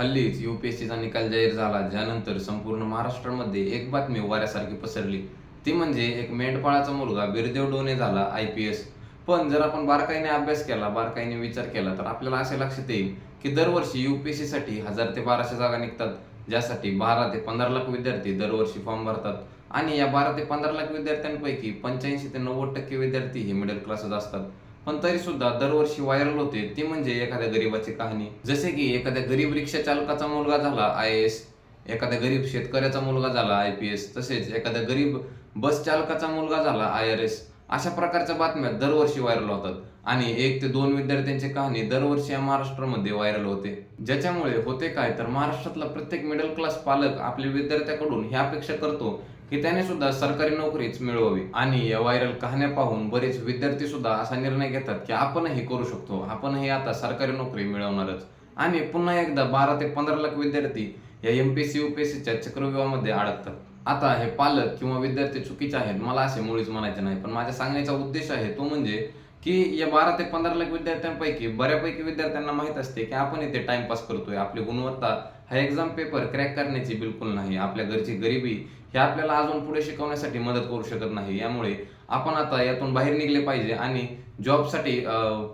हल्लीच युपीएससीचा निकाल जाहीर झाला ज्यानंतर संपूर्ण महाराष्ट्रामध्ये एक बातमी वाऱ्यासारखी पसरली. ती म्हणजे एक मेंढपाळाचा मुलगा बिरदेव डोने झाला आय पी एस पण जर आपण बारकाईने अभ्यास केला बारकाईने विचार केला तर आपल्याला असे लक्षात येईल की दरवर्षी युपीएससी साठी हजार ते बाराशे जागा निघतात ज्यासाठी बारा ते पंधरा लाख विद्यार्थी दरवर्षी फॉर्म भरतात. आणि या बारा ते पंधरा लाख विद्यार्थ्यांपैकी पंच्याऐंशी ते नव्वद टक्के विद्यार्थी हे मिडल क्लासच असतात. पण तरी सुद्धा दरवर्षी व्हायरल होते. ती म्हणजे एखाद्या गरीबाची कहाणी. जसे की एखाद्या गरीब रिक्षा चालकाचा मुलगा झाला आय एस एखाद्या गरीब शेतकऱ्याचा मुलगा झाला आय पी एस तसेच एखाद्या गरीब बस चालकाचा मुलगा झाला आय आर एस अशा प्रकारच्या बातम्या दरवर्षी व्हायरल होतात. आणि एक ते दोन विद्यार्थ्यांची कहाणी दरवर्षी या महाराष्ट्रामध्ये व्हायरल होते. ज्याच्यामुळे होते काय तर महाराष्ट्रातला प्रत्येक मिडल क्लास पालक आपल्या विद्यार्थ्याकडून ही अपेक्षा करतो की त्याने सुद्धा सरकारी नोकरीच मिळवावी. आणि या व्हायरल कहाण्या पाहून बरेच विद्यार्थी सुद्धा असा निर्णय घेतात की आपणही करू शकतो. आपणही आता सरकारी नोकरी मिळवणारच. आणि पुन्हा एकदा बारा ते पंधरा लाख विद्यार्थी या एमपीएससी युपीएससीच्या चक्रव्यूहामध्ये अडकतात. आता हे पालक किंवा विद्यार्थी चुकीचे आहेत मला असे मुळीच म्हणायचे नाही. पण माझ्या सांगण्याचा उद्देश आहे तो म्हणजे की या बारा ते पंधरा लाख विद्यार्थ्यांपैकी बऱ्यापैकी विद्यार्थ्यांना माहीत असते की आपण इथे टाइमपास करतोय. आपली गुणवत्ता हा एक्झाम पेपर क्रॅक करण्याची बिलकुल नाही आपल्या घरची गरिबी हे आपल्याला अजून पुढे शिकवण्यासाठी मदत करू शकत नाही. यामुळे आपण आता यातून बाहेर निघले पाहिजे आणि जॉबसाठी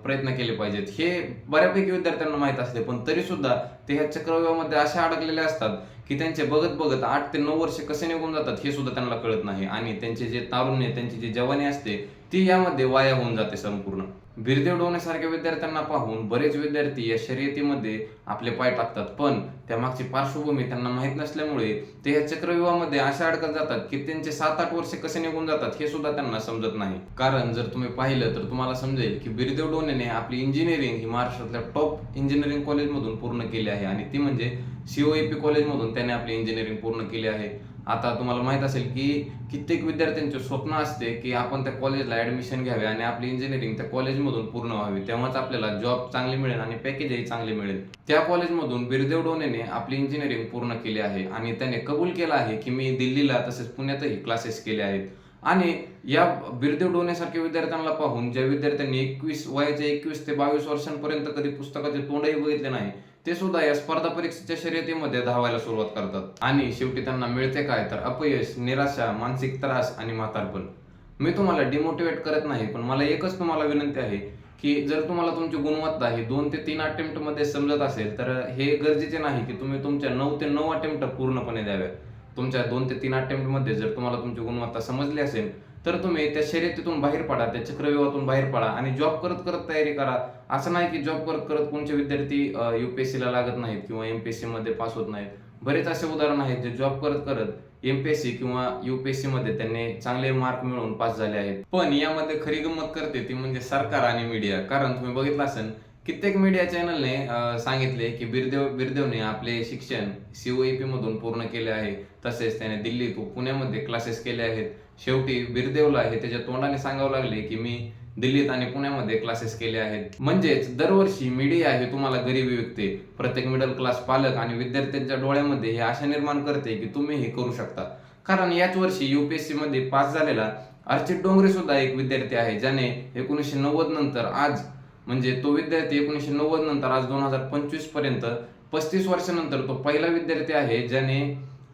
प्रयत्न केले पाहिजेत. हे बऱ्यापैकी विद्यार्थ्यांना माहीत असते पण तरी सुद्धा ते ह्या चक्रव्यूहामध्ये असे अडकलेले असतात की त्यांचे बघत बघत आठ ते नऊ वर्ष कसे निघून जातात हे सुद्धा त्यांना कळत नाही आणि त्यांचे जे तारुण्य त्यांची जी जवानी असते ती यामध्ये वाया होऊन जाते संपूर्ण. बिरदेव डोण्यासारख्या विद्यार्थ्यांना पाहून बरेच विद्यार्थी या शर्यतीमध्ये आपले पाय टाकतात. पण त्या मागची पार्श्वभूमी त्यांना माहीत नसल्यामुळे ते या चक्रव्यूहामध्ये अशा अडकत जातात की त्यांचे सात आठ वर्ष कसे निघून जातात हे सुद्धा त्यांना समजत नाही. कारण जर तुम्ही पाहिलं तर तुम्हाला समजेल की बिरदेव डोनेने आपली इंजिनिअरिंग ही महाराष्ट्रातल्या टॉप इंजिनिअरिंग कॉलेजमधून पूर्ण केली आहे. आणि ती म्हणजे सीओएपी कॉलेजमधून त्याने आपली इंजिनिअरिंग पूर्ण केली आहे. आता तुम्हाला माहीत असेल की कित्येक विद्यार्थ्यांचे स्वप्न असते की आपण त्या कॉलेजला ऍडमिशन घ्यावे आणि आपली इंजिनिअरिंग त्या कॉलेजमधून पूर्ण व्हावी. तेव्हाच आपल्याला जॉब चांगली मिळेल आणि पॅकेजही चांगले मिळेल. त्या कॉलेजमधून बिरदेव डोनेने आपली इंजिनिअरिंग पूर्ण केली आहे आणि त्याने कबूल केलं आहे की मी दिल्लीला तसेच पुण्यातही क्लासेस केले आहेत. आणि या बिरदेव डोनेसारख्या विद्यार्थ्यांना पाहून ज्या विद्यार्थ्यांनी एकवीस वयाच्या एकवीस ते बावीस वर्षांपर्यंत कधी पुस्तकाचे तोंडही बघितले नाही ते सुद्धा या स्पर्धा परीक्षेच्या शर्यतीमध्ये धावायला सुरुवात करतात. आणि शेवटी त्यांना मिळते काय तर अपयश निराशा मानसिक त्रास आणि म्हातारपण. मी तुम्हाला डिमोटिवेट करत नाही पण मला एकच तुम्हाला विनंती आहे की जर तुम्हाला तुमची गुणवत्ता ही दोन ते तीन अटेम्प्टमध्ये समजत असेल तर हे गरजेचे नाही की तुम्ही तुमच्या नऊ ते नऊ अटेम्प्ट पूर्णपणे द्याव्यात. तुमच्या दोन ते तीन अटेम्प्टमध्ये जर तुम्हाला तुमची गुणवत्ता समजली असेल तर तुम्ही त्या शर्यतीतून बाहेर पडा त्या चक्रव्यूहातून बाहेर पडा आणि जॉब करत करत तयारी करा. असं नाही की जॉब करत करत कोणते विद्यार्थी युपीएससीला लागत नाहीत किंवा एमपीएससी मध्ये पास होत नाहीत. बरेच असे उदाहरण आहेत जे जॉब करत करत एमपीएससी किंवा युपीएससी मध्ये त्यांनी चांगले मार्क मिळवून पास झाले आहेत. पण यामध्ये खरी गंमत करते ती म्हणजे सरकार आणि मीडिया कारण तुम्ही बघितलं असेल कित्येक मीडिया चॅनलने सांगितले की बिरदेव बिरदेवने आपले शिक्षण सीओईपी मधून पूर्ण केले आहे. तसेच त्याने दिल्लीत व पुण्यामध्ये क्लासेस केले आहेत. शेवटी बिरदेवला हे त्याच्या तोंडाने सांगावं लागले की मी दिल्लीत आणि पुण्यामध्ये क्लासेस केले आहेत. म्हणजेच दरवर्षी मीडिया हे तुम्हाला गरिबी विकते. प्रत्येक मिडल क्लास पालक आणि विद्यार्थ्यांच्या डोळ्यामध्ये हे आशा निर्माण करते की तुम्ही हे करू शकता. कारण याच वर्षी युपीएससी मध्ये पास झालेला अर्चित डोंगरे सुद्धा एक विद्यार्थी आहे ज्याने एकोणीसशे नव्वद नंतर आज म्हणजे तो विद्यार्थी एकोणीसशे नव्वद नंतर आज दोन हजार पंचवीसपर्यंत पस्तीस वर्षानंतर तो पहिला विद्यार्थी आहे ज्याने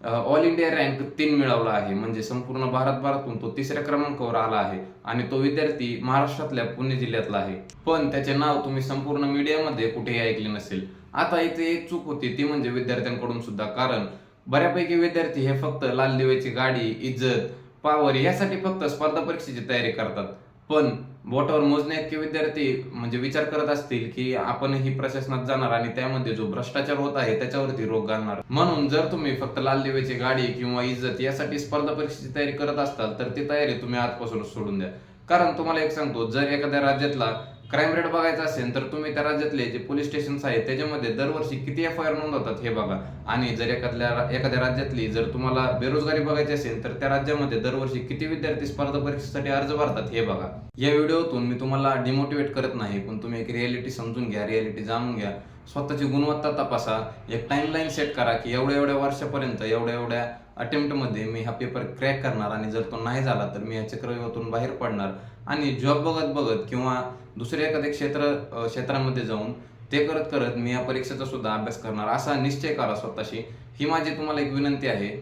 ऑल इंडिया रँक तीन मिळवला आहे. म्हणजे संपूर्ण भारतभरातून तो तिसऱ्या क्रमांकावर आला आहे आणि तो विद्यार्थी महाराष्ट्रातल्या पुणे जिल्ह्यातला आहे. पण त्याचे नाव तुम्ही संपूर्ण मीडियामध्ये कुठेही ऐकले नसेल. आता इथे एक चूक होती ती म्हणजे विद्यार्थ्यांकडून सुद्धा. कारण बऱ्यापैकी विद्यार्थी हे फक्त लाल दिव्याची गाडी इज्जत पावर यासाठी फक्त स्पर्धा परीक्षेची तयारी करतात. पण बोटावर मोजणे विद्यार्थी म्हणजे विचार करत असतील की आपण ही प्रशासनात जाणार आणि त्यामध्ये जो भ्रष्टाचार होत आहे त्याच्यावरती रोग घालणार. म्हणून जर तुम्ही फक्त लाल दिव्याची गाडी किंवा इज्जत यासाठी स्पर्धा परीक्षेची तयारी करत असताल तर ती तयारी तुम्ही आजपासून सोडून द्या. कारण तुम्हाला एक सांगतो जर एखाद्या राज्यातला क्राईम रेट बघायचा असेल तर तुम्ही त्या राज्यातले जे पोलीस स्टेशन आहेत त्याच्यामध्ये दरवर्षी किती एफ आय आर नोंदवतात हे बघा. आणि जर एखाद्या एखाद्या राज्यातली जर तुम्हाला बेरोजगारी बघायची असेल तर त्या राज्यामध्ये दरवर्षी किती विद्यार्थी स्पर्धा परीक्षेसाठी अर्ज भरतात हे बघा. या व्हिडिओतून मी तुम्हाला डिमोटिवेट करत नाही पण तुम्ही एक रियालिटी समजून घ्या रियालिटी जाणून घ्या. स्वतःची गुणवत्ता तपासा. एक टाईमलाईन सेट करा की एवढ्या एवढ्या वर्षापर्यंत एवढ्या एवढ्या अटेम्प्टमध्ये मी हा पेपर क्रॅक करणार आणि जर तो नाही झाला तर मी या चक्रव्यूहातून बाहेर पडणार. आणि जॉब बघत बघत किंवा दुसऱ्या एखाद्या क्षेत्र क्षेत्रामध्ये जाऊन ते करत करत मी या परीक्षेचा सुद्धा अभ्यास करणार असा निश्चय करा स्वतःशी. ही माझी तुम्हाला एक विनंती आहे.